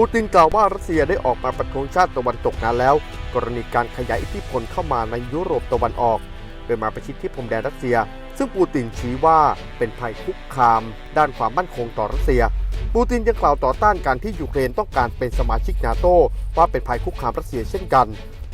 ูตินกล่าวว่ารัสเซียได้ออกมาประท้วงชาติตะวันตกนานแล้ว กรณีการขยายอิทธิพลเข้ามาในยุโรปตะวันออก โดยมาประชิดที่พรมแดนรัสเซีย ซึ่งปูตินชี้ว่าเป็นภัยคุกคาม ด้านความมั่นคงต่อรัสเซีย ปูตินยังกล่าวต่อต้านการที่ยูเครนต้องการเป็นสมาชิกนาโตว่าเป็นภัยคุกคามรัสเซียเช่นกัน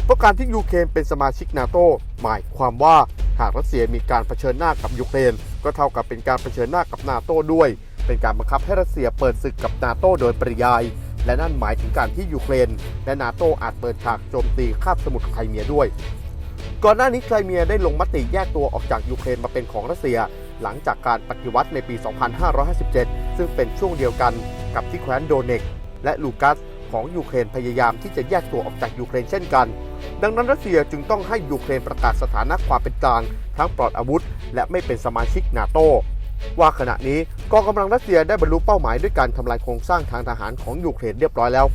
เพราะการที่ยูเครนเป็นสมาชิกนาโตหมายความว่าหากรัสเซียมีการเผชิญหน้ากับยูเครน ก็เท่ากับเป็นการเผชิญหน้ากับนาโตด้วย เป็นการบังคับให้รัสเซียเปิดศึกกับนาโตโดยปริยาย และนั่นหมายถึงการที่ยูเครนและนาโตอาจเปิดฉากโจมตีคาบสมุทรไครเมียด้วย ก่อนหน้านี้ไครเมียได้ลงมติแยกตัวออกจากยูเครนมาเป็นของรัสเซีย หลังจากการปฏิวัติในปี 2557 ซึ่งเป็นช่วงเดียวกันกับที่แคว้นโดเนกและลูกัสของยูเครนพยายามที่จะแยกตัวออกจากยูเครนเช่นกัน ดังนั้นรัสเซียจึงต้องให้ยูเครนประกาศสถานะความเป็นกลางทั้งปลอดอาวุธ และไม่เป็นสมาชิกนาโต ว่าขณะนี้กองกำลังรัสเซียได้บรรลุเป้าหมายด้วยการทำลายโครงสร้างทางทหารของยูเครนเรียบร้อยแล้ว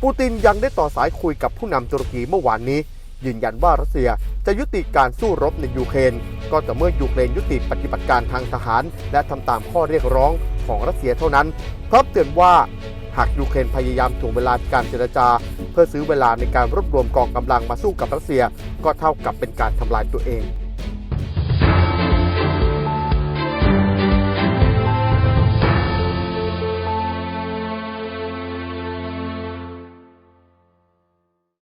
ปูตินยังได้ต่อสายคุยกับผู้นำตุรกีเมื่อวานนี้ ยืนยันว่ารัสเซียจะยุติการสู้รบในยูเครน ก็ต่เมื่อยูเครนยุติปฏิบัติการทางทหาร และทำตามข้อเรียกร้องของรัสเซียเท่านั้นพร้อมเตือนว่าหากยูเครนพยายามถ่วงเวลาการเจรจา เพื่อซื้อเวลาในการรวบรวมกองกำลังมาสู้กับรัสเซีย ก็เท่ากับเป็นการทำลายตัวเอง